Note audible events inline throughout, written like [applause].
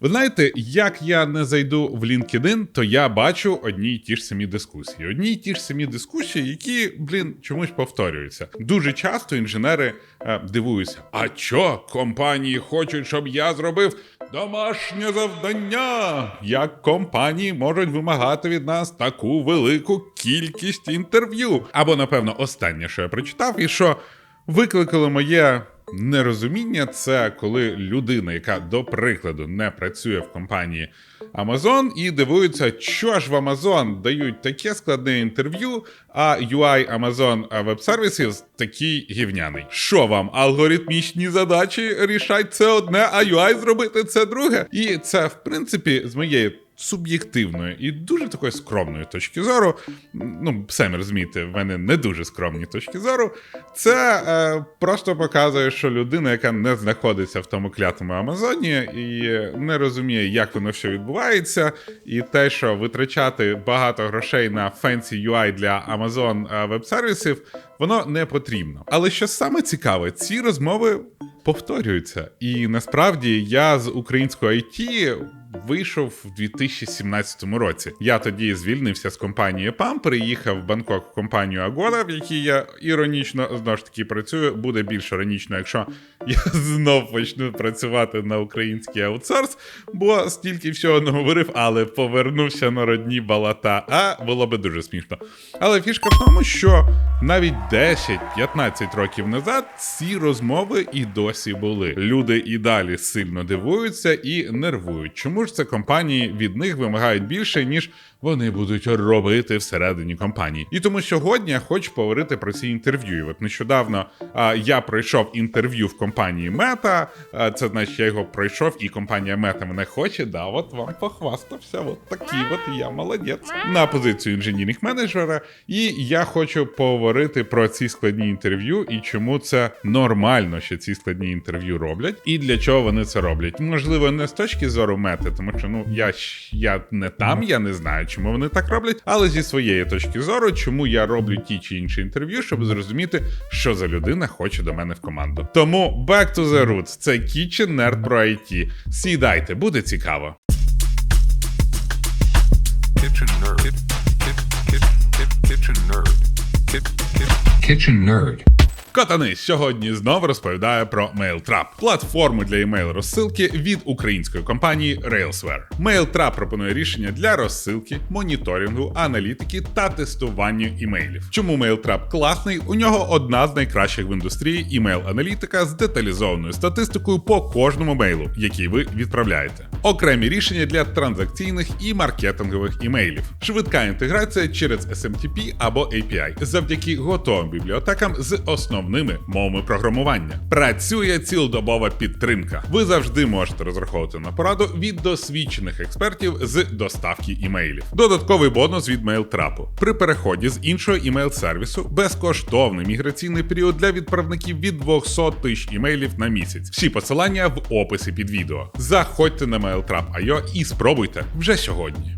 Ви знаєте, як я не зайду в LinkedIn, то я бачу одні й ті ж самі дискусії. Одні й ті ж самі дискусії, які, блін, чомусь повторюються. Дуже часто інженери е, дивуються: а чо компанії хочуть, щоб я зробив домашнє завдання? Як компанії можуть вимагати від нас таку велику кількість інтерв'ю? Або, напевно, останнє, що я прочитав, і що викликало моє. Нерозуміння це коли людина, яка до прикладу не працює в компанії Amazon, і дивується, що ж в Amazon дають таке складне інтерв'ю, а UI Amazon Web Services такий гівняний. Що вам алгоритмічні задачі рішать це одне, а UI зробити це друге? І це, в принципі, з моєї суб'єктивної і дуже такої скромної точки зору. Ну, самі розумієте, в мене не дуже скромні точки зору. Це е, просто показує, що людина, яка не знаходиться в тому клятому Амазоні і не розуміє, як воно все відбувається, і те, що витрачати багато грошей на fancy UI для Amazon веб-сервісів, воно не потрібно. Але що саме цікаве, ці розмови повторюються. І насправді я з українського IT вийшов в 2017 році. Я тоді звільнився з компанії PAM, переїхав в Бангкок в компанію Agoda, в якій я іронічно знову ж таки працюю. Буде більш іронічно, якщо [laughs] я знов почну працювати на український аутсорс, бо стільки всього не говорив, але повернувся на родні балата. А було би дуже смішно. Але фішка в тому, що навіть 10-15 років назад ці розмови і досі були. Люди і далі сильно дивуються і нервують. Чому ж це компанії від них вимагають більше, ніж вони будуть робити всередині компанії? І тому сьогодні я хочу поговорити про ці інтерв'ю. І От нещодавно а, я пройшов інтерв'ю в компанії Мета. Це значить, я його пройшов, і компанія Мета мене хоче. Да, от вам похвастався. От такий от я молодець на позицію інженірних менеджера. І я хочу поговорити про ці складні інтерв'ю і чому це нормально, що ці складні інтерв'ю роблять, і для чого вони це роблять. Можливо, не з точки зору мети, тому що ну я я не там, я не знаю, чому вони так роблять, але зі своєї точки зору, чому я роблю ті чи інші інтерв'ю, щоб зрозуміти, що за людина хоче до мене в команду. Тому back to the roots. це Kitchen Nerd про IT. Сідайте, буде цікаво. Kitchen nerd. Kit, kit, kit, kit, kitchen nerd. Kit, kit. Kitchen Nerd. Котани сьогодні знову розповідає про MailTrap – платформу для email розсилки від української компанії Railsware. MailTrap пропонує рішення для розсилки, моніторингу, аналітики та тестування імейлів. Чому MailTrap класний? У нього одна з найкращих в індустрії імейл-аналітика з деталізованою статистикою по кожному мейлу, який ви відправляєте. Окремі рішення для транзакційних і маркетингових імейлів, швидка інтеграція через SMTP або API завдяки готовим бібліотекам з основними мовами програмування. Працює цілодобова підтримка. Ви завжди можете розраховувати на пораду від досвідчених експертів з доставки імейлів. Додатковий бонус від MailTrap. При переході з іншого імейл-сервісу безкоштовний міграційний період для відправників від 200 тисяч імейлів на місяць. Всі посилання в описі під відео. Заходьте на MailTrap.io і спробуйте вже сьогодні.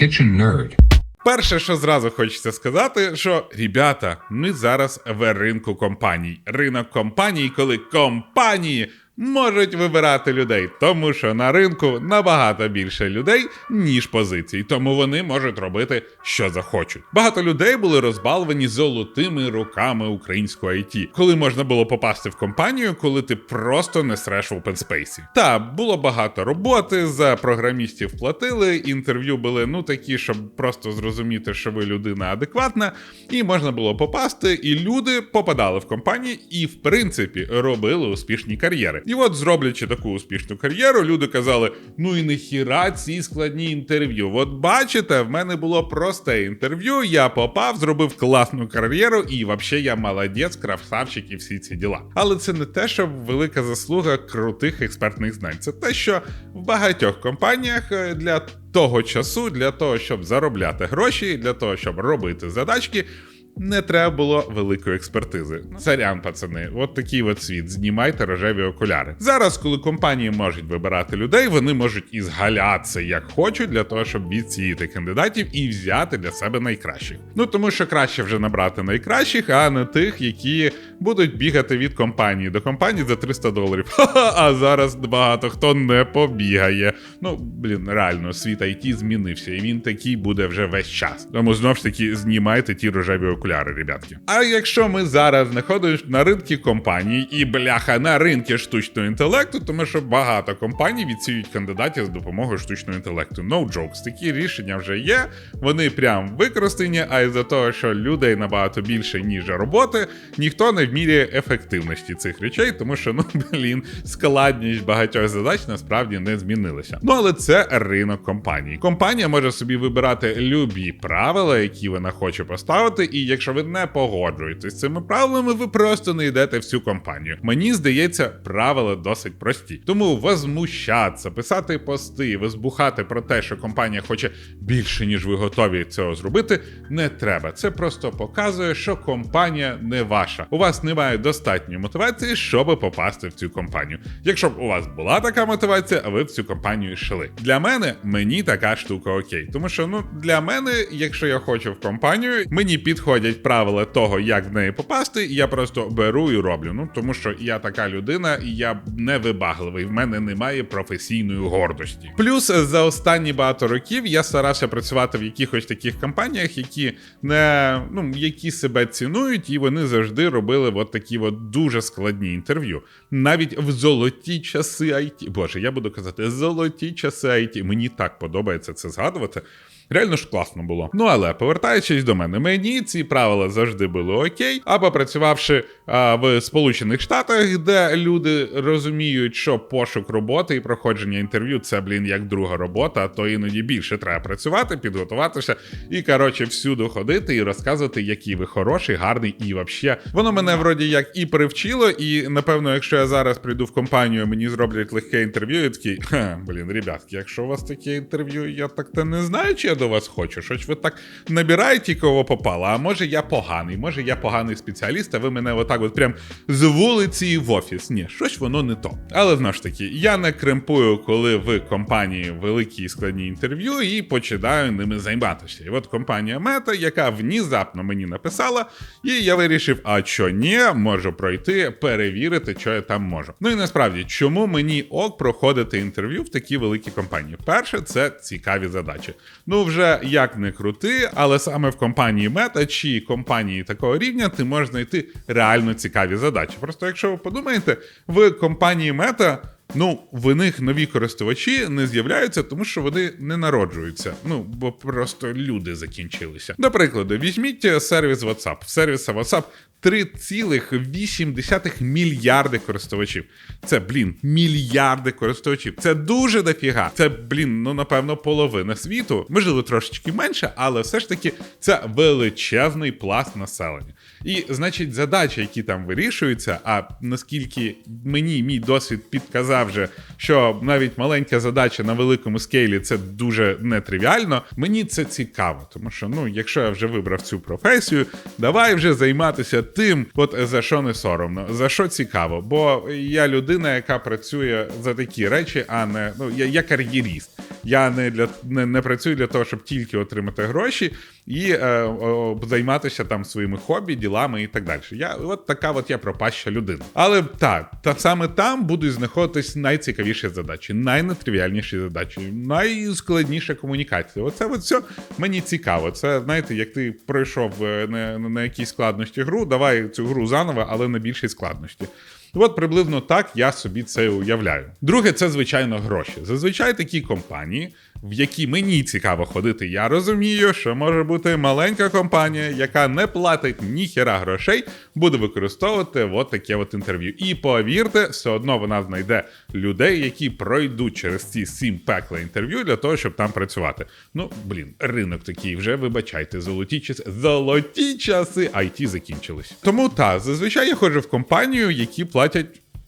Kitchen Nerd. Перше, що зразу хочеться сказати, що ребята, ми зараз в ринку компаній. Ринок компаній, коли компанії можуть вибирати людей, тому що на ринку набагато більше людей, ніж позицій, тому вони можуть робити, що захочуть. Багато людей були розбалвані золотими руками українського IT, коли можна було попасти в компанію, коли ти просто не среш в open. Та було багато роботи, за програмістів платили, інтерв'ю були ну такі, щоб просто зрозуміти, що ви людина адекватна, і можна було попасти, і люди попадали в компанії і, в принципі, робили успішні кар'єри. І от, зроблячи таку успішну кар'єру, люди казали: ну і нехіра ці складні інтерв'ю. От бачите, в мене було просте інтерв'ю, я попав, зробив класну кар'єру, і взагалі я молодець, красавчик і всі ці діла. Але це не те, що велика заслуга крутих експертних знань. Це те, що в багатьох компаніях е, для того часу, для того, щоб заробляти гроші, для того, щоб робити задачки. Не треба було великої експертизи. Царян, пацани, от такий от світ. Знімайте рожеві окуляри. Зараз, коли компанії можуть вибирати людей, вони можуть і згалятися як хочуть для того, щоб відсіяти кандидатів і взяти для себе найкращих. Ну тому що краще вже набрати найкращих, а не тих, які будуть бігати від компанії до компанії за 300 доларів. [laughs] Ха-ха, а зараз багато хто не побігає. Ну блін, реально, світ IT змінився, і він такий буде вже весь час. Тому знов ж таки знімайте ті рожеві окуляри, ребятки. А якщо ми зараз знаходимося на ринку компаній і бляха на ринку штучного інтелекту, тому що багато компаній відсіють кандидатів з допомогою штучного інтелекту. No jokes. Такі рішення вже є. Вони прям використані, а із-за того, що людей набагато більше, ніж роботи, ніхто не вміряє ефективності цих речей, тому що ну блін, складність багатьох задач насправді не змінилася. Ну але це ринок компанії. Компанія може собі вибирати любі правила, які вона хоче поставити, і якщо ви не погоджуєтесь з цими правилами, ви просто не йдете в цю компанію. Мені здається, правила досить прості. Тому возмущатися, писати пости, возбухати про те, що компанія хоче більше, ніж ви готові цього зробити, не треба. Це просто показує, що компанія не ваша. У вас немає достатньої мотивації, щоб попасти в цю компанію. Якщо б у вас була така мотивація, а ви в цю компанію йшли. Для мене мені така штука окей. Тому що ну для мене, якщо я хочу в компанію, мені підходять правила того, як в неї попасти, і я просто беру і роблю. Ну тому що я така людина, і я не вибагливий. В мене немає професійної гордості. Плюс за останні багато років я старався працювати в якихось таких компаніях, які не ну які себе цінують, і вони завжди робили от такі от дуже складні інтерв'ю. Навіть в золоті часи IT. Боже, я буду казати, золоті часи IT. Мені так подобається це згадувати. Реально ж класно було. Ну але повертаючись до мене, мені ці правила завжди були окей. А попрацювавши а, в Сполучених Штатах, де люди розуміють, що пошук роботи і проходження інтерв'ю це, блін, як друга робота, то іноді більше треба працювати, підготуватися і коротше всюди ходити і розказувати, який ви хороший, гарний і вообще. Воно мене вроді як і привчило, і напевно, якщо я зараз прийду в компанію, мені зроблять легке інтерв'ю, і такий, блін, ребятки, якщо у вас таке інтерв'ю, я так то не знаю, чи я до вас хочу. Щось ви так набираєте, кого попало. А може я поганий, може я поганий спеціаліст, а ви мене отак от прям з вулиці в офіс. Ні, щось воно не то. Але знову ж таки, я не кремпую, коли в компанії великі і складні інтерв'ю, і починаю ними займатися. І от компанія Мета, яка внезапно мені написала, і я вирішив, а що ні, можу пройти, перевірити, що я там можу. Ну і насправді, чому мені ок проходити інтерв'ю в такі великі компанії? Перше, це цікаві задачі. Ну, вже як не крути, але саме в компанії Мета чи компанії такого рівня ти можеш знайти реально цікаві задачі. Просто якщо ви подумаєте, в компанії Мета. Ну, в них нові користувачі не з'являються, тому що вони не народжуються. Ну, бо просто люди закінчилися. До прикладу, візьміть сервіс WhatsApp. В сервіса WhatsApp 3,8 мільярди користувачів. Це, блін, мільярди користувачів. Це дуже дофіга. Це, блін, ну напевно, половина світу. Можливо, трошечки менше, але все ж таки це величезний пласт населення. І, значить, задачі, які там вирішуються, а наскільки мені мій досвід підказав вже, що навіть маленька задача на великому скейлі це дуже нетривіально. Мені це цікаво, тому що ну, якщо я вже вибрав цю професію, давай вже займатися тим, от за що не соромно, за що цікаво. Бо я людина, яка працює за такі речі, а не ну я, я кар'єріст. Я не для не, не працюю для того, щоб тільки отримати гроші і е, о, займатися там своїми хобі, ділами і так далі. Я от така от я пропаща людина. Але так, та саме там будуть знаходитись найцікавіші задачі, найнетривіальніші задачі, найскладніша комунікація. Оце от все мені цікаво. Це знаєте, як ти пройшов е, на, на якійсь складності гру, давай цю гру заново, але на більшій складності. От приблизно так я собі це уявляю. Друге, це звичайно гроші. Зазвичай такі компанії, в які мені цікаво ходити, я розумію, що може бути маленька компанія, яка не платить ніхера грошей, буде використовувати от таке от інтерв'ю. І повірте, все одно вона знайде людей, які пройдуть через ці сім пекла інтерв'ю для того, щоб там працювати. Ну блін, ринок такий вже вибачайте, золоті часи. Золоті часи IT закінчились. Тому та зазвичай я ходжу в компанію, які платять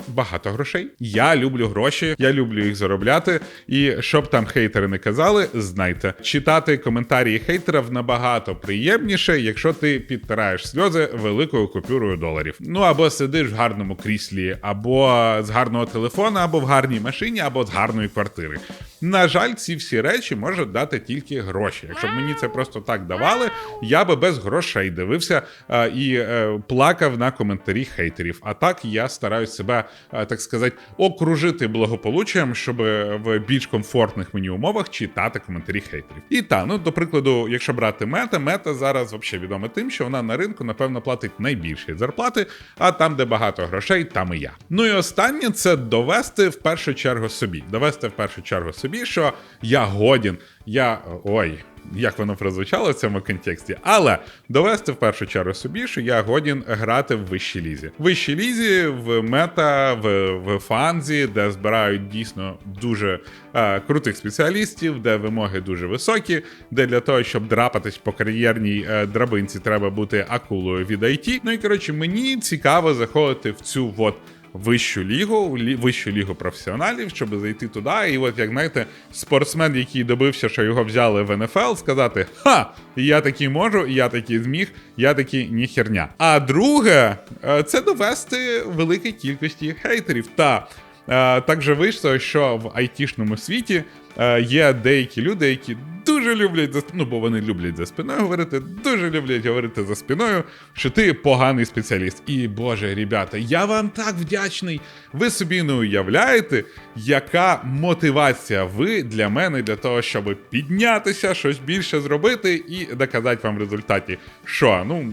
багато грошей. Я люблю гроші, я люблю їх заробляти. І щоб там хейтери не казали, знайте, читати коментарі хейтерів набагато приємніше, якщо ти підтираєш сльози великою купюрою доларів. Ну або сидиш в гарному кріслі, або з гарного телефона, або в гарній машині, або з гарної квартири. На жаль, ці всі речі можуть дати тільки гроші. Якщо б мені це просто так давали, я би без грошей дивився е, і е, плакав на коментарі хейтерів. А так я стараюсь себе, е, так сказати, окружити благополуччям, щоб в більш комфортних мені умовах читати коментарі хейтерів. І та, ну до прикладу, якщо брати мета, мета зараз взагалі відома тим, що вона на ринку, напевно, платить найбільші зарплати, а там, де багато грошей, там і я. Ну і останнє це довести в першу чергу собі. Довести в першу чергу собі, що я годін, я ой. Як воно прозвучало в цьому контексті, але довести в першу чергу собі, що я годін грати в вищій лізі. В вищій лізі, в мета, в, в фанзі, де збирають дійсно дуже е, крутих спеціалістів, де вимоги дуже високі, де для того, щоб драпатись по кар'єрній е, драбинці, треба бути акулою від IT. Ну і коротше, мені цікаво заходити в цю от вищу лігу, лі, вищу лігу професіоналів, щоб зайти туди. І от як знаєте, спортсмен, який добився, що його взяли в НФЛ, сказати: Ха, я такий можу, я такий зміг, я такий ніхерня. А друге, е, це довести великій кількості хейтерів. Та е, так же вийшло, що в айтішному світі е, є деякі люди, які дуже люблять за ну, бо вони люблять за спиною говорити, дуже люблять говорити за спиною, що ти поганий спеціаліст. І Боже, ребята, я вам так вдячний. Ви собі не уявляєте, яка мотивація ви для мене для того, щоб піднятися, щось більше зробити і доказати вам в результаті, що ну.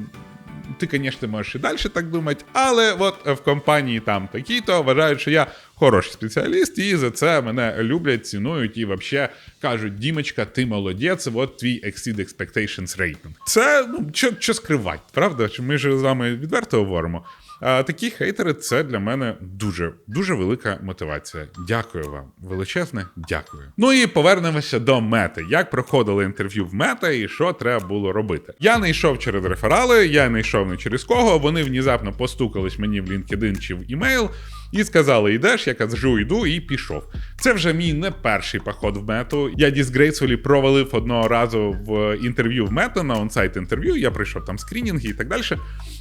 Ти, звісно, можеш і далі так думати, але от в компанії там такі-то вважають, що я хороший спеціаліст, і за це мене люблять, цінують і взагалі кажуть: Дімочка, ти молодець, от твій exceed expectations rating. Це ну що, скривати, правда? Ми ж з вами відверто говоримо. А такі хейтери це для мене дуже дуже велика мотивація. Дякую вам, величезне, дякую. Ну і повернемося до мети. Як проходили інтерв'ю в мета і що треба було робити? Я не йшов через реферали, я не йшов не через кого. Вони внезапно постукались мені в LinkedIn чи в імейл. І сказали, йдеш, я кажу, йду, і пішов. Це вже мій не перший поход в мету. Я disgracefully провалив одного разу в інтерв'ю в мета на онсайт інтерв'ю. Я прийшов там скрінінги і так далі.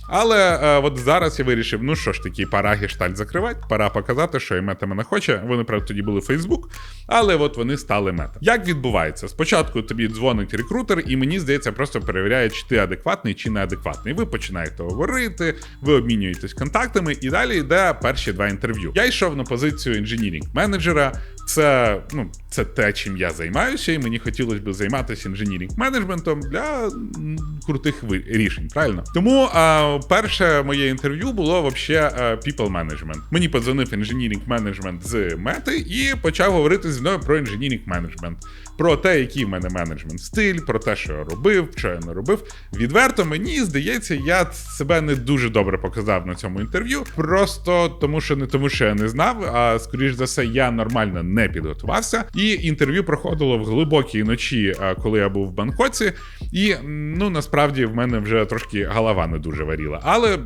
Але е, от зараз я вирішив, ну що ж таки, пора гештальт закривати, пора показати, що і мета мене хоче. Вони, правда, тоді були Фейсбук, але от вони стали мета. Як відбувається? Спочатку тобі дзвонить рекрутер, і мені здається, просто перевіряє, чи ти адекватний чи неадекватний. Ви починаєте говорити, ви обмінюєтесь контактами, і далі йде перші два інтерв'ю. Я йшов на позицію інженірінг менеджера. Це ну, це те, чим я займаюся, і мені хотілося б займатися інженірінг менеджментом для крутих рішень. Правильно? Тому а, перше моє інтерв'ю було вообще people management. Мені подзвонив інженірінг менеджмент з мети і почав говорити зі мною про інженірінг менеджмент. Про те, який в мене менеджмент стиль, про те, що я робив, що я не робив. Відверто мені здається, я себе не дуже добре показав на цьому інтерв'ю. Просто тому, що не тому, що я не знав, а скоріш за все, я нормально не підготувався. І інтерв'ю проходило в глибокій ночі, коли я був в Бангкоці. І ну насправді в мене вже трошки голова не дуже варіла. Але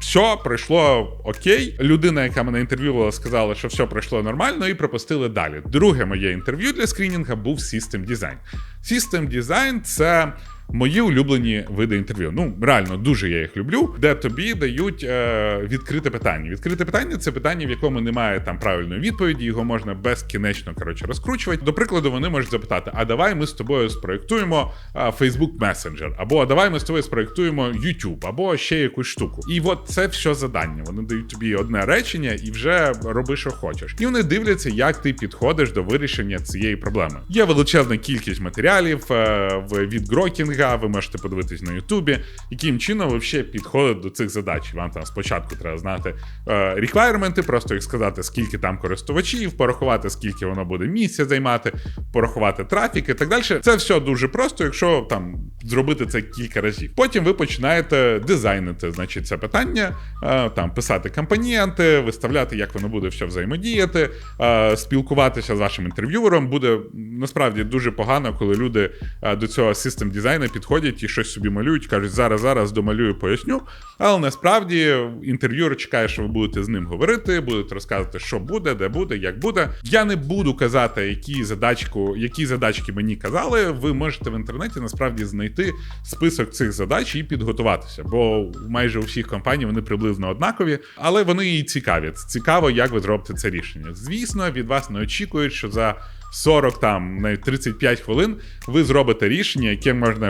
все пройшло окей. Людина, яка мене інтерв'ювала, сказала, що все пройшло нормально, і пропустили далі. Друге моє інтерв'ю для скрінінга був System Design. System Design – це мої улюблені види інтерв'ю. Ну, реально, дуже я їх люблю, де тобі дають е, відкрите питання. Відкрите питання це питання, в якому немає там правильної відповіді, його можна безкінечно коротше розкручувати. До прикладу, вони можуть запитати: а давай ми з тобою спроєктуємо е, Facebook Messenger, або а давай ми з тобою спроєктуємо YouTube, або ще якусь штуку. І от це все завдання. Вони дають тобі одне речення і вже роби, що хочеш. І вони дивляться, як ти підходиш до вирішення цієї проблеми. Є величезна кількість матеріалів е, від Грокінга. Ви можете подивитись на Ютубі, яким чином ви взагалі підходить до цих задач. Вам там спочатку треба знати е, реквайрменти, просто їх сказати, скільки там користувачів, порахувати, скільки воно буде місця займати, порахувати трафік і так далі. Це все дуже просто, якщо там зробити це кілька разів. Потім ви починаєте дизайнити, значить, це питання, е, там писати компоненти, виставляти, як воно буде все взаємодіяти, е, спілкуватися з вашим інтерв'юером. Буде насправді дуже погано, коли люди до цього систем дизайну мене підходять і щось собі малюють, кажуть, зараз, зараз домалюю, поясню. Але насправді інтерв'юер чекає, що ви будете з ним говорити, будете розказувати, що буде, де буде, як буде. Я не буду казати, які задачку, які задачки мені казали. Ви можете в інтернеті насправді знайти список цих задач і підготуватися, бо майже у всіх компаній вони приблизно однакові, але вони і цікаві. Цікаво, як ви зробите це рішення. Звісно, від вас не очікують, що за 40 там навіть 35 хвилин ви зробите рішення, яке можна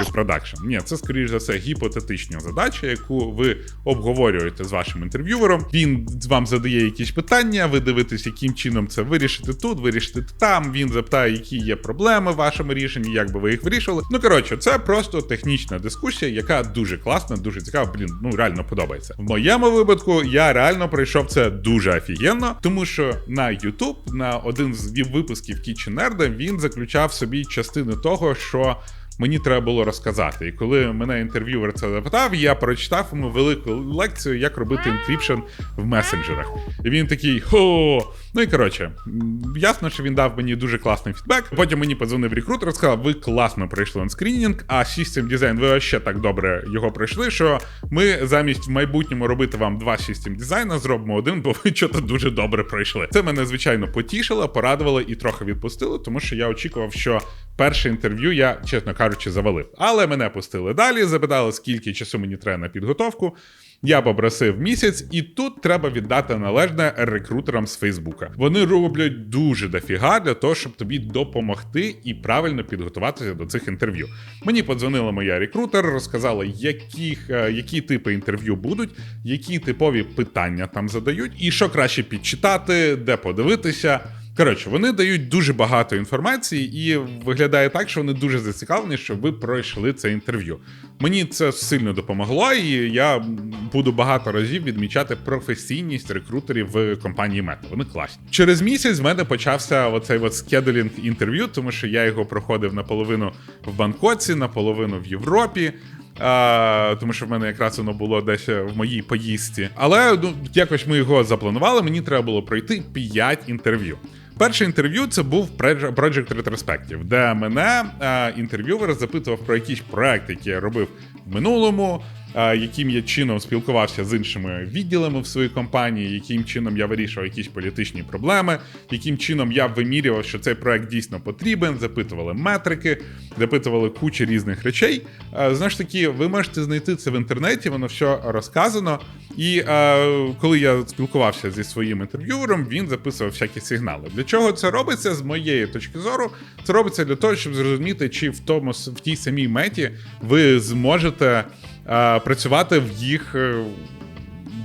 в продакшн. Ні, це скоріш за все гіпотетична задача, яку ви обговорюєте з вашим інтерв'юером. Він вам задає якісь питання, ви дивитесь, яким чином це вирішити тут, вирішити там. Він запитає, які є проблеми в вашому рішенні, як би ви їх вирішили. Ну коротше, це просто технічна дискусія, яка дуже класна, дуже цікава. Блін, ну реально подобається. В моєму випадку я реально пройшов це дуже офігенно, тому що на YouTube, на один з випусків Kitchen Nerd, він заключав в собі частину того, що. Мені треба було розказати. І коли мене інтерв'юер це запитав, я прочитав йому велику лекцію, як робити інкріпшн в месенджерах. І він такий хо. Ну і коротше, ясно, що він дав мені дуже класний фідбек. Потім мені подзвонив рекрутер, сказав, ви класно пройшли онскрінінг, а System Design ви ще так добре його пройшли, що ми замість в майбутньому робити вам два System дизайна, зробимо один, бо ви чого дуже добре пройшли. Це мене звичайно потішило, порадувало і трохи відпустило, тому що я очікував, що перше інтерв'ю я, чесно кажучи, завалив. Але мене пустили далі, запитали, скільки часу мені треба на підготовку. Я попросив місяць, і тут треба віддати належне рекрутерам з Фейсбука. Вони роблять дуже дофіга для того, щоб тобі допомогти і правильно підготуватися до цих інтерв'ю. Мені подзвонила моя рекрутер, розказала, яких, е, які типи інтерв'ю будуть, які типові питання там задають, і що краще підчитати, де подивитися. Коротше, вони дають дуже багато інформації, і виглядає так, що вони дуже зацікавлені, щоб ви пройшли це інтерв'ю. Мені це сильно допомогло, і я буду багато разів відмічати професійність рекрутерів в компанії Мета. Вони класні. Через місяць в мене почався оцей от скедулінг інтерв'ю, тому що я його проходив наполовину в Бангкоці, наполовину в Європі. А, тому що в мене якраз воно було десь в моїй поїздці. Але ну, якось ми його запланували. Мені треба було пройти 5 інтерв'ю. Перше інтерв'ю це був Project Retrospective, де мене е, інтерв'ювер запитував про якісь проекти, які я робив в минулому, яким я чином спілкувався з іншими відділами в своїй компанії, яким чином я вирішував якісь політичні проблеми, яким чином я вимірював, що цей проект дійсно потрібен, запитували метрики, запитували кучу різних речей. Знову ж таки, ви можете знайти це в інтернеті, воно все розказано. І коли я спілкувався зі своїм інтерв'юером, він записував всякі сигнали. Для чого це робиться? З моєї точки зору, це робиться для того, щоб зрозуміти, чи в тому в тій самій меті ви зможете працювати в їх. е,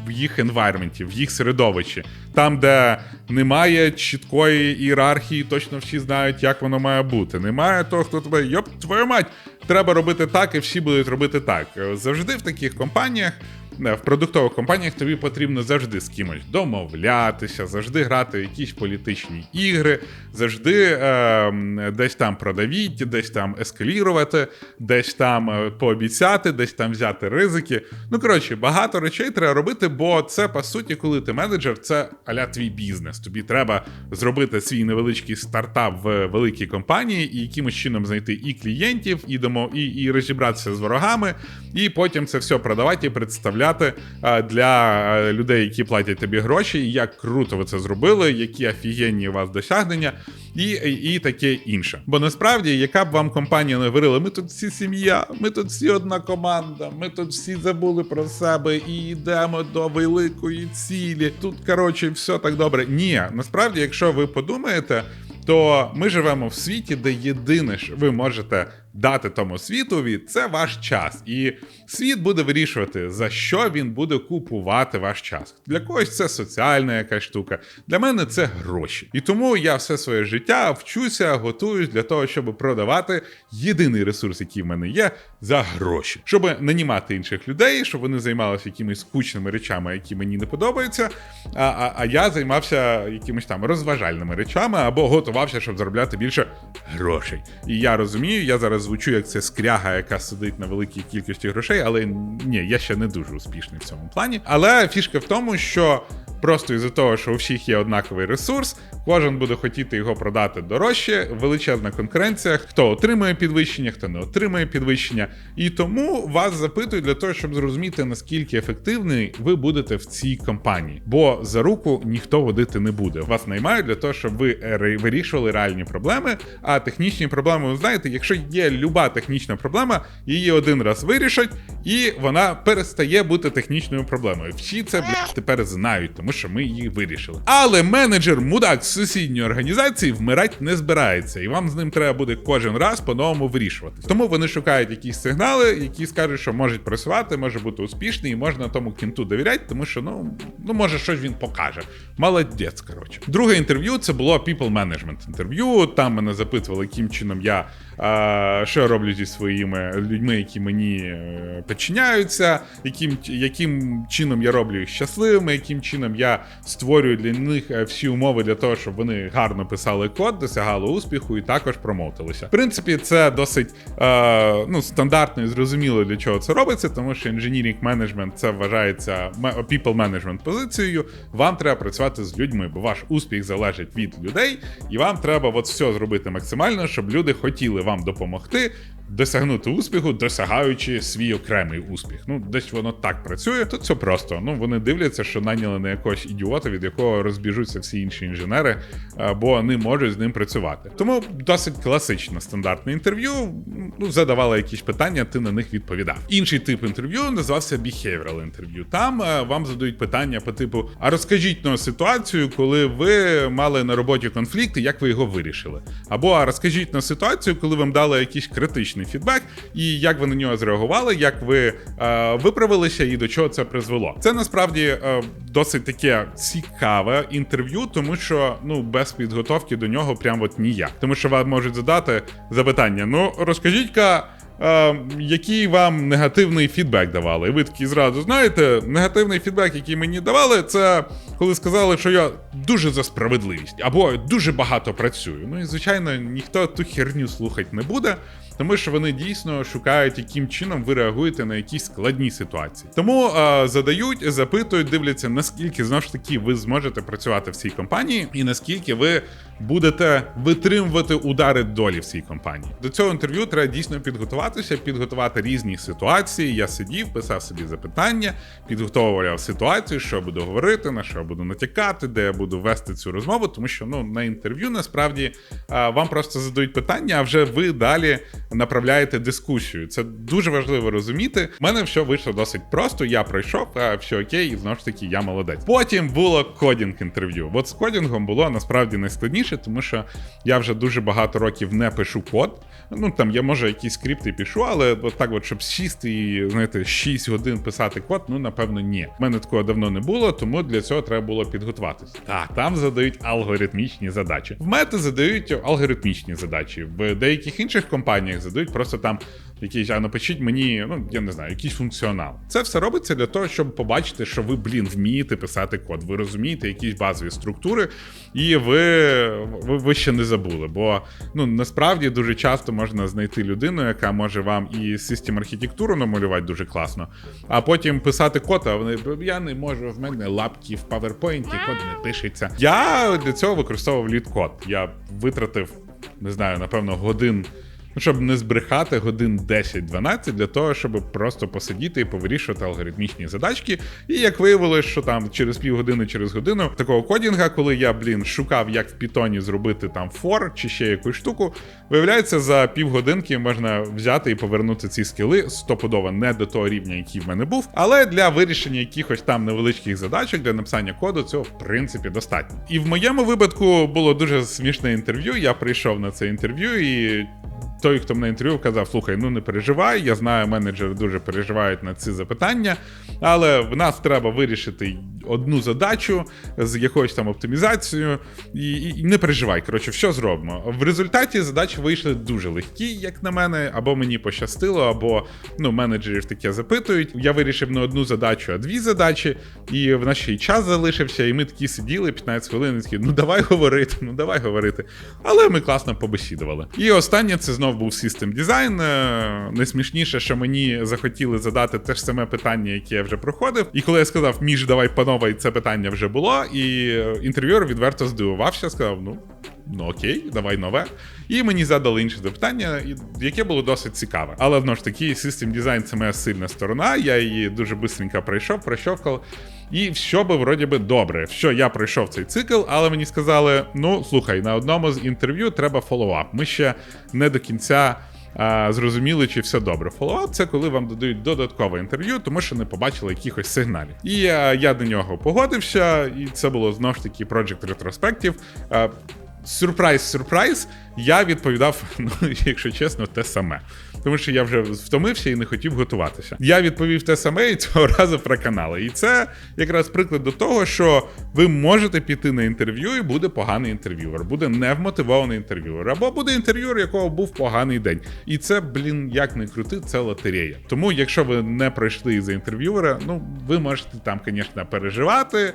в їх енвайрменті, в їх середовищі, там, де немає чіткої ієрархії, точно всі знають, як воно має бути. Немає того, хто тебе йоп, твою мать, треба робити так, і всі будуть робити так. Е, Завжди в таких компаніях. В продуктових компаніях тобі потрібно завжди з кимось домовлятися, завжди грати в якісь політичні ігри, завжди е, десь там продавіть, десь там ескалірувати, десь там е, пообіцяти, десь там взяти ризики. Ну коротше, багато речей треба робити, бо це по суті, коли ти менеджер, це аля твій бізнес. Тобі треба зробити свій невеличкий стартап в великій компанії і якимось чином знайти і клієнтів, і домо, і, і розібратися з ворогами, і потім це все продавати і представляти е, для е, людей, які платять тобі гроші, і як круто ви це зробили, які офігенні у вас досягнення, і, і, і таке інше. Бо насправді, яка б вам компанія не говорила, ми тут всі сім'я, ми тут всі одна команда, ми тут всі забули про себе і йдемо до великої цілі. Тут коротше все так добре. Ні, насправді, якщо ви подумаєте. То ми живемо в світі, де єдине, що ви можете дати тому світові, це ваш час. І світ буде вирішувати, за що він буде купувати ваш час. Для когось це соціальна якась штука. Для мене це гроші. І тому я все своє життя вчуся, готуюсь для того, щоб продавати єдиний ресурс, який в мене є, за гроші, щоб нанімати інших людей, щоб вони займалися якимись скучними речами, які мені не подобаються. А, а, а я займався якимись там розважальними речами або готувався, щоб заробляти більше грошей. І я розумію, я зараз звучу як це скряга, яка сидить на великій кількості грошей, але ні, я ще не дуже успішний в цьому плані. Але фішка в тому, що Просто із-за того, що у всіх є однаковий ресурс, кожен буде хотіти його продати дорожче, величезна конкуренція, хто отримує підвищення, хто не отримує підвищення. І тому вас запитують для того, щоб зрозуміти, наскільки ефективний ви будете в цій компанії. Бо за руку ніхто водити не буде. Вас наймають для того, щоб ви вирішували реальні проблеми. А технічні проблеми, ви знаєте, якщо є люба технічна проблема, її один раз вирішать, і вона перестає бути технічною проблемою. Всі це блядь, тепер знають, тому що ми її вирішили. Але менеджер мудак з сусідньої організації вмирать не збирається, і вам з ним треба буде кожен раз по-новому вирішувати. Тому вони шукають якісь сигнали, які скажуть, що можуть працювати, може бути успішний, і можна тому кінту довіряти, тому що ну, ну може щось він покаже. Молодець, коротше. Друге інтерв'ю це було people management інтерв'ю. Там мене запитували, яким чином я а, що я роблю зі своїми людьми, які мені е, підчиняються, яким, яким чином я роблю їх щасливими, яким чином я створюю для них е, всі умови для того, щоб вони гарно писали код, досягали успіху і також промовтилися. В принципі, це досить е, ну, стандартно і зрозуміло, для чого це робиться, тому що engineering management це вважається people management позицією. Вам треба працювати з людьми, бо ваш успіх залежить від людей, і вам треба от все зробити максимально, щоб люди хотіли вам допомогти. Досягнути успіху, досягаючи свій окремий успіх. Ну, десь воно так працює. Тут все просто. Ну вони дивляться, що наняли на якогось ідіота, від якого розбіжуться всі інші інженери, а, бо не можуть з ним працювати. Тому досить класичне стандартне інтерв'ю. Ну, задавали якісь питання, ти на них відповідав. Інший тип інтерв'ю називався behavioral інтерв'ю. Там е, вам задають питання по типу: а розкажіть нам ситуацію, коли ви мали на роботі конфлікт, і як ви його вирішили. Або а розкажіть нам ситуацію, коли вам дали якийсь критичний фідбек, і як ви на нього зреагували, як ви е, виправилися і до чого це призвело. Це насправді е, досить таке цікаве інтерв'ю, тому що ну без підготовки до нього прям от ніяк. Тому що вам можуть задати запитання: ну розкажіть-ка. Е, який вам негативний фідбек давали? Ви такі зразу знаєте, негативний фідбек, який мені давали, це коли сказали, що я дуже за справедливість або дуже багато працюю. Ну і звичайно, ніхто ту херню слухати не буде. Тому що вони дійсно шукають, яким чином ви реагуєте на якісь складні ситуації. Тому е, задають, запитують, дивляться, наскільки знову ж таки ви зможете працювати в цій компанії, і наскільки ви будете витримувати удари долі в цій компанії. До цього інтерв'ю треба дійсно підготуватися, підготувати різні ситуації. Я сидів, писав собі запитання, підготовував ситуацію, що я буду говорити, на що я буду натякати, де я буду вести цю розмову, тому що ну на інтерв'ю насправді е, вам просто задають питання, а вже ви далі направляєте дискусію. Це дуже важливо розуміти. У мене все вийшло досить просто. Я пройшов, а все окей, і знову ж таки я молодець. Потім було кодінг інтерв'ю. От з кодінгом було насправді найскладніше, тому що я вже дуже багато років не пишу код. Ну там я може якісь скрипти пишу, але от так, от, щоб сісти і знаєте, 6 годин писати код, ну напевно, ні. У мене такого давно не було, тому для цього треба було підготуватися. Так, там задають алгоритмічні задачі. В мети задають алгоритмічні задачі. В деяких інших компаніях задають просто там якийсь, а напишіть мені, ну я не знаю, якийсь функціонал. Це все робиться для того, щоб побачити, що ви, блін, вмієте писати код. Ви розумієте якісь базові структури, і ви, ви, ви ще не забули. Бо ну насправді дуже часто можна знайти людину, яка може вам і систем архітектуру намалювати дуже класно, а потім писати код, а вони я не можу, в мене лапки в PowerPoint, код не пишеться. Я для цього використовував лід-код. Я витратив, не знаю, напевно, годин. Ну, щоб не збрехати годин 10-12 для того, щоб просто посидіти і повирішувати алгоритмічні задачки. І як виявилось, що там через півгодини, через годину такого кодінга, коли я, блін, шукав, як в Python зробити там for чи ще якусь штуку, виявляється, за півгодинки можна взяти і повернути ці скіли стопудово не до того рівня, який в мене був. Але для вирішення якихось там невеличких задачок, для написання коду, цього в принципі достатньо. І в моєму випадку було дуже смішне інтерв'ю. Я прийшов на це інтерв'ю і той, хто мене інтерв'ю, казав: слухай, ну не переживай. Я знаю, менеджери дуже переживають на ці запитання, але в нас треба вирішити одну задачу з якоюсь там оптимізацією, і, і, не переживай. Коротше, все зробимо. В результаті задачі вийшли дуже легкі, як на мене, або мені пощастило, або ну, менеджерів таке запитують. Я вирішив не одну задачу, а дві задачі, і в нас ще й час залишився, і ми такі сиділи 15 хвилин, і такі, ну давай говорити, ну давай говорити. Але ми класно побесідували. І останнє це знов був System Design. Е, Найсмішніше, що мені захотіли задати те ж саме питання, яке я вже проходив. І коли я сказав, Між, давай панове, це питання вже було. І інтерв'юер відверто здивувався, сказав: ну. Ну окей, давай нове. І мені задали інше запитання, яке було досить цікаве. Але одно ж таки, System Design це моя сильна сторона. Я її дуже бистренько пройшов, прощовкав. І все би вроді би добре. Що я пройшов цей цикл, але мені сказали: ну слухай, на одному з інтерв'ю треба фоллоуап. Ми ще не до кінця. Зрозуміли, чи все добре. Фоллоуап це коли вам додають додаткове інтерв'ю, тому що не побачили якихось сигналів. І а, я до нього погодився, і це було знову ж таки Project Retrospective. Сюрприз, сюрприз, я відповідав, [laughs] ну, якщо чесно, те саме. Тому що я вже втомився і не хотів готуватися. Я відповів те саме і цього [laughs] разу про канали. І це якраз приклад до того, що ви можете піти на інтерв'ю, і буде поганий інтерв'юер, буде невмотивований інтерв'юер, або буде інтерв'юер, якого був поганий день. І це, блін, як не крути, це лотерея. Тому, якщо ви не пройшли за інтерв'юера, ну ви можете там, звісно, переживати,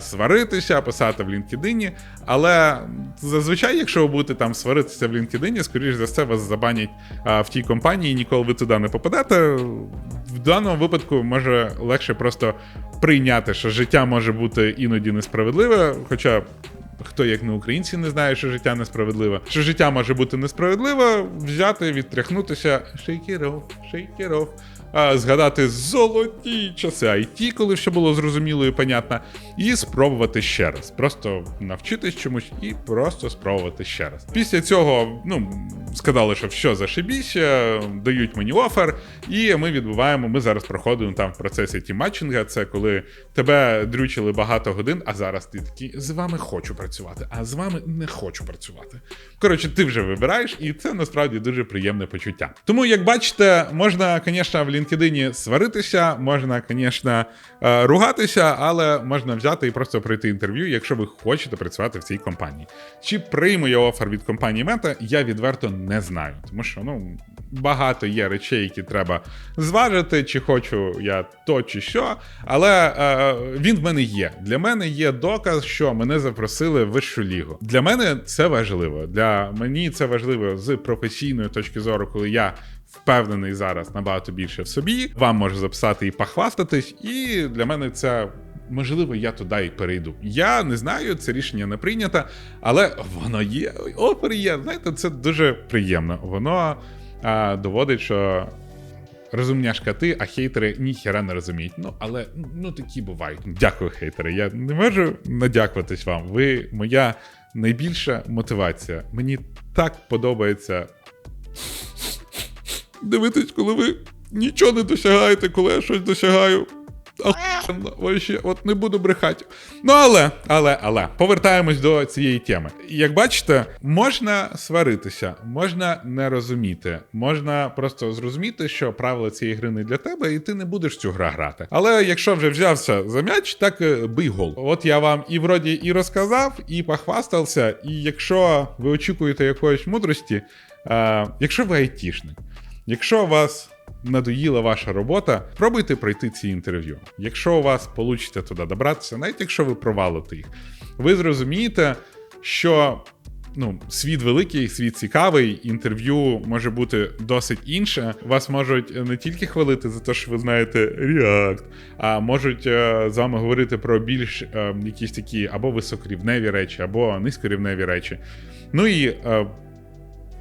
сваритися, писати в LinkedIn, але зазвичай, якщо ви будете там сваритися в LinkedIn, скоріш за все, вас забанять в тій компанії, і ніколи ви туди не попадете. В даному випадку може легше просто прийняти, що життя може бути іноді несправедливе, хоча. Хто як не українці не знає, що життя несправедливе, що життя може бути несправедливе, взяти, відтряхнутися, Шейкіров, it згадати золоті часи IT, коли все було зрозуміло і понятно, і спробувати ще раз. Просто навчитись чомусь і просто спробувати ще раз. Після цього, ну, сказали, що все зашибісь, е, дають мені офер, і ми відбуваємо. Ми зараз проходимо там в процесі тімматчинга. Це коли тебе дрючили багато годин, а зараз ти такий з вами хочу працювати, а з вами не хочу працювати. Коротше, ти вже вибираєш, і це насправді дуже приємне почуття. Тому, як бачите, можна, звісно, в LinkedIn сваритися, можна, звісно, е, ругатися, але можна взяти і просто пройти інтерв'ю, якщо ви хочете працювати в цій компанії. Чи прийму я офер від компанії Мета, я відверто не знаю, тому що ну багато є речей, які треба зважити, чи хочу я то чи що. Але е, він в мене є. Для мене є доказ, що мене запросили в вищу лігу. Для мене це важливо. Для мені це важливо з професійної точки зору, коли я. Впевнений зараз набагато більше в собі. Вам можу записати і похвастатись, і для мене це можливо, я туди і перейду. Я не знаю, це рішення не прийнято, але воно є. Опер є. Знаєте, це дуже приємно. Воно а, доводить, що розумняшка ти, а хейтери ніхера не розуміють. Ну, але ну такі бувають. Дякую, хейтери. Я не можу надякуватись вам. Ви моя найбільша мотивація. Мені так подобається дивитись, коли ви нічого не досягаєте, коли я щось досягаю. Охуєнно, вообще, от не буду брехати. Ну але, але, але, повертаємось до цієї теми. Як бачите, можна сваритися, можна не розуміти, можна просто зрозуміти, що правила цієї гри не для тебе, і ти не будеш цю гру грати. Але якщо вже взявся за м'яч, так е, бий гол. От я вам і вроді і розказав, і похвастався. І якщо ви очікуєте якоїсь мудрості, е, якщо ви айтішник, якщо вас надоїла ваша робота, пробуйте пройти ці інтерв'ю. Якщо у вас вийде туди добратися, навіть якщо ви провалите їх, ви зрозумієте, що ну, світ великий, світ цікавий, інтерв'ю може бути досить інше. Вас можуть не тільки хвалити за те, що ви знаєте React, а можуть е, з вами говорити про більш е, якісь такі або високорівневі речі, або низькорівневі речі. Ну і е,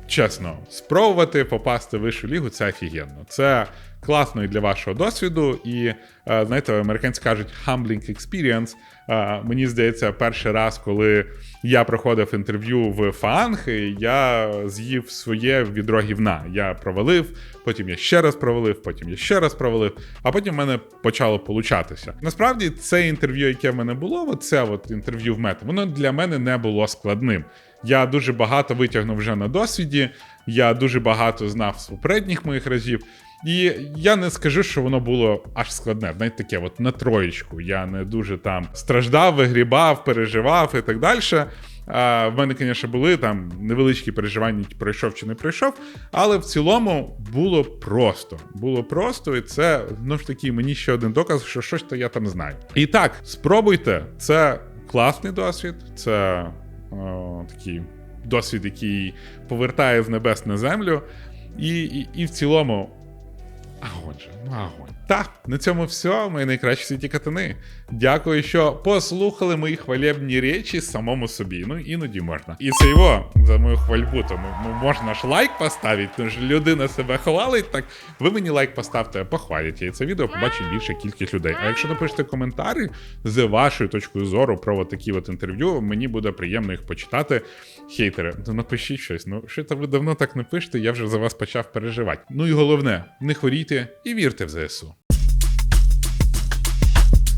чесно, спробувати попасти в вищу лігу це офігенно. Це класно і для вашого досвіду. І е, знаєте, американці кажуть humbling experience. Е, Мені здається, перший раз, коли я проходив інтерв'ю в Фаанг, я з'їв своє відро гівна. Я провалив, потім я ще раз провалив, потім я ще раз провалив, а потім в мене почало получатися. Насправді, це інтерв'ю, яке в мене було, оце от інтерв'ю в мета, воно для мене не було складним. Я дуже багато витягнув вже на досвіді, я дуже багато знав з попередніх моїх разів. І я не скажу, що воно було аж складне. Знаєте, таке, от на троєчку. Я не дуже там страждав, вигрібав, переживав і так далі. А, в мене, звісно, були там невеличкі переживання, пройшов чи не пройшов. Але в цілому було просто. Було просто, і це ну ж таки мені ще один доказ, що щось то я там знаю. І так, спробуйте. Це класний досвід, це такий досвід, який повертає з небес на землю. І, і, і в цілому Агонь же, ну агонь. Та, на цьому все, мої найкращі світі катани. Дякую, що послухали мої хвалебні речі самому собі. Ну, іноді можна. І це його за мою хвальбу, тому ну, можна ж лайк поставити, тому що людина себе хвалить, так ви мені лайк поставте, похвалите. І це відео побачить більша кількість людей. А якщо напишете коментарі з вашою точкою зору про такі от інтерв'ю, мені буде приємно їх почитати. Хейтери, ну напишіть щось. Ну що то ви давно так не пишете, я вже за вас почав переживати. Ну і головне, не хворійте і вірте в ЗСУ.